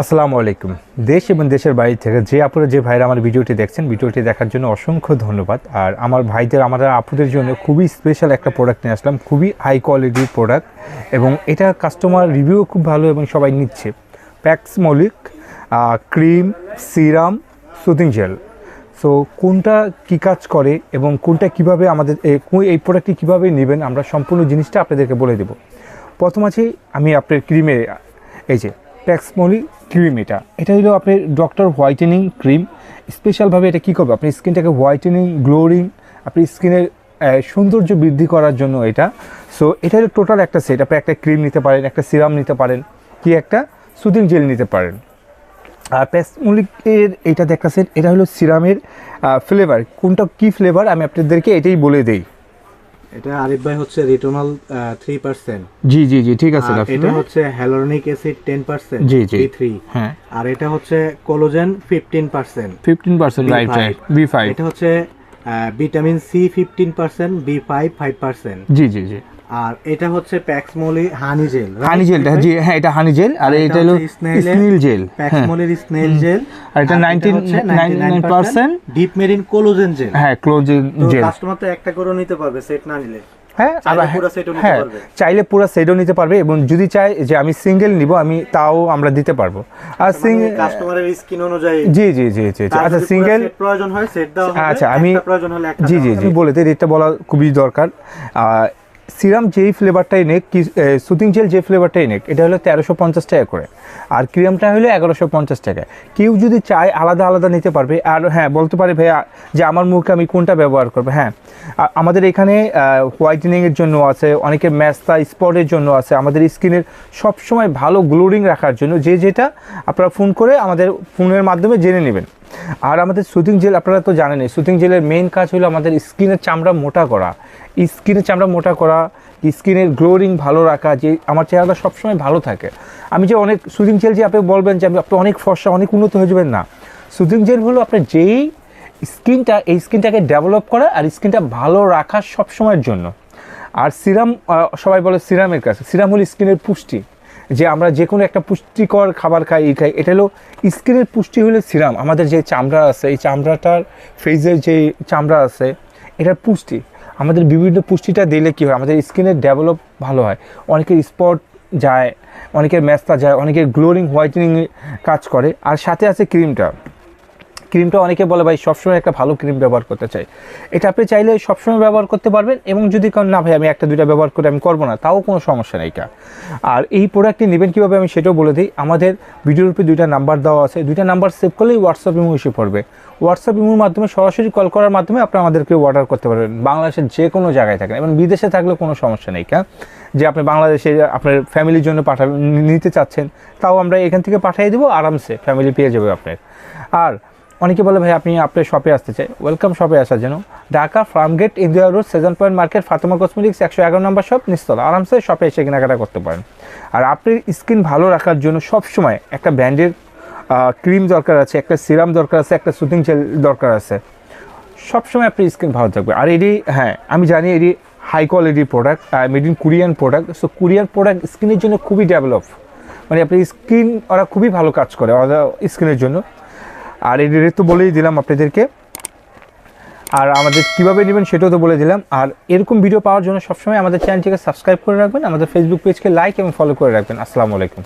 আসসালামু আলাইকুম। দেশ এবং দেশের বাইরে থেকে যে আপুরা, যে ভাইরা আমার ভিডিওটি দেখছেন, ভিডিওটি দেখার জন্য অসংখ্য ধন্যবাদ। আর আমার ভাইদের আমাদের আপুদের জন্য খুবই স্পেশাল একটা প্রোডাক্ট নিয়ে আসলাম। খুবই হাই কোয়ালিটির প্রোডাক্ট এবং এটা কাস্টমার রিভিউ খুব ভালো এবং সবাই নিচ্ছে। Packs Mallick cream serum soothing gel so কোনটা কী কাজ করে এবং কোনটা কীভাবে আমাদের এই প্রোডাক্টটি কীভাবে নেবেন আমরা সম্পূর্ণ জিনিসটা আপনাদেরকে বলে দেব। প্রথম আছে, আমি আপনার ক্রিমে এই যে প্যাক্সমলি ক্রিম এটা এটা হলো আপনার ডক্টর হোয়াইটেনিং ক্রিম স্পেশালভাবে এটা কী করবে? আপনি স্কিনটাকে হোয়াইটেনিং গ্লোরিং আপনি স্কিনের সৌন্দর্য বৃদ্ধি করার জন্য এটা। সো এটা হলো টোটাল একটা সেট আপনি একটা ক্রিম নিতে পারেন, একটা সিরাম নিতে পারেন, কি একটা? সুদিং জেল নিতে পারেন। আর প্যাসমলিকের এইটা দেখা সেট এটা হলো সিরামের ফ্লেভার কোনটা কি ফ্লেভার আমি আপনাদেরকে এটাই বলে দেই। এটা আরিফ ভাই হচ্ছে রিটোনাল 3% জি জি জি ঠিক আছে এটা হচ্ছে হ্যালোরনিক অ্যাসিড টেন পার্সেন্ট জি, জি। থ্রি হ্যাঁ। আর এটা হচ্ছে collagen fifteen percent fifteen percent right right B এটা হচ্ছে vitamin C fifteen percent B five five percent জি জি জি। আর এটা হচ্ছে প্যাক্সমলি হানি জেল হানি জেলটা জি হ্যাঁ এটা হানি জেল আর এটা হলো স্নেল জেল হ্যাঁ। প্যাক্সমলির স্নেল জেল আর এটা 99% ডিপ মেরিন কোলোজেন জেল। হ্যাঁ ক্লোজ জেল। কাস্টমার তো একটা করে নিতে পারবে সেট না নিলে। হ্যাঁ চাইলে পুরো সেটও নিতে হ্যাঁ পারবে। চাইলে পুরো সেটও নিতে পারবে এবং যদি চাই যে আমি সিঙ্গেল নিব আমি তাও আমরা দিতে পারব। আর সিঙ্গেল কাস্টমারের স্কিন অনুযায়ী। জি জি জি জি। আচ্ছা সিঙ্গেল প্রয়োজন হয় সেট হবে আচ্ছা, আমি- প্রয়োজন হলে জি জি জি। বলে দিই রেটটা বলা খুবই দরকার। সিরাম যেই ফ্লেভারটাই নেক কি সুতিং জেল যে ফ্লেভারটাই নেক এটা হলো তেরোশো পঞ্চাশ টাকা করে। আর ক্রিমটা হলো এগারোশো পঞ্চাশ টাকা। কেউ যদি চায় আলাদা আলাদা নিতে পারবে, আর হ্যাঁ বলতে পারে ভাইয়া যে আমার মুখে আমি কোনটা ব্যবহার করব? হ্যাঁ আমাদের এখানে হোয়াইটেনিংয়ের জন্য আছে, অনেকে ম্যাস্তা স্পটের জন্য আছে। আমাদের স্কিনের সবসময় ভালো গ্লোরিং রাখার জন্য যে যেটা আপনারা ফোন করে আমাদের ফোনের মাধ্যমে জেনে নেবেন। আর আমাদের সুতিং জেল আপনারা তো জানেনই সুতিং জেলের মেইন কাজ হলো আমাদের স্কিনের চামড়া মোটা করা। স্কিনের চামড়া মোটা করা স্কিনের গ্লোরিং ভালো রাখা, যে আমার চেহারাটা সবসময় ভালো থাকে। আমি যে অনেক সুতিং জেল যে আপনি বলবেন যে আমি আপনি অনেক ফর্সা, অনেক উন্নত হয়ে যাবেন না। সুতিং জেল হলো আপনার যেই স্কিনটা এই স্কিনটাকে ডেভেলপ করা আর স্কিনটা ভালো রাখা সবসময়ের জন্য। আর সিরাম সবাই বলে সিরামের কাছে সিরাম হলো স্কিনের পুষ্টি। যে আমরা যে কোনো একটা পুষ্টিকর খাবার খাই ই খাই, এটা হলো স্কিনের পুষ্টি হলে সিরাম। আমাদের যে চামড়া আছে, এই চামড়াটার ফেজের যে চামড়া আছে, এটার পুষ্টি। আমাদের বিভিন্ন পুষ্টিটা দিলে কী হয়? আমাদের স্কিনের ডেভেলপ ভালো হয়। অনেকের স্পট যায়, অনেকের ম্যাস্তা যায়, অনেকের গ্লোরিং হোয়াইটেনিং কাজ করে। আর সাথে আছে ক্রিমটা ক্রিমটা অনেকে বলে, ভাই, সবসময় একটা ভালো ক্রিম ব্যবহার করতে চাই। এটা আপনি চাইলে সবসময় ব্যবহার করতে পারবেন এবং যদি কোন না ভাই, আমি একটা, দুইটা ব্যবহার করে আমি করব না, তাও কোনো সমস্যা নেই আর এই প্রোডাক্টটি নেবেন কীভাবে আমি সেটাও বলে দিই। আমাদের ভিডিওর উপরে দুইটা নাম্বার দেওয়া আছে। দুইটা নাম্বার সেভ করলেই হোয়াটসঅ্যাপ ইমো এসে পড়বে। হোয়াটসঅ্যাপ ইমোর মাধ্যমে সরাসরি কল করার মাধ্যমে আপনি আমাদেরকে অর্ডার করতে পারবেন। বাংলাদেশের যে কোনো জায়গায় থাকেন এবং বিদেশে থাকলে কোনো সমস্যা নেই কা যে আপনি বাংলাদেশে, আপনার ফ্যামিলির জন্য পাঠাবেন নিতে চাচ্ছেন, তাও আমরা এখান থেকে পাঠিয়ে দেবো, আরামসে ফ্যামিলি পেয়ে যাবে আপনার। আর অনেকে বলে, ভাই, আপনি আপনার শপে আসতে চাই। ওয়েলকাম শপে আসার জন্য Dhaka Farmgate India road seven point market Fatema cosmetics একশো এগারো নম্বর শপ নিস্তলা। আরামসে শপে এসে কেনাকাটা করতে পারেন। আর আপনার স্কিন ভালো রাখার জন্য সবসময় একটা ব্র্যান্ডের ক্রিম দরকার আছে, একটা সিরাম দরকার আছে, একটা সুতিং জেল দরকার আছে। সবসময় আপনার স্কিন ভালো থাকবে। আর এটি হ্যাঁ আমি জানি এটি হাই কোয়ালিটির product made in Korean product so Korean product স্কিনের জন্য খুবই ডেভেলপ মানে আপনার স্কিন ওরা খুবই ভালো কাজ করে, ওরা স্কিনের জন্য। আর এই রেট তো বলেই দিলাম আপনাদেরকে। আর আমাদের কীভাবে নেবেন সেটাও তো বলে দিলাম। আর এরকম ভিডিও পাওয়ার জন্য সবসময় আমাদের চ্যানেলটিকে সাবস্ক্রাইব করে রাখবেন, আমাদের ফেসবুক পেজকে লাইক এবং ফলো করে রাখবেন। আসসালামু আলাইকুম।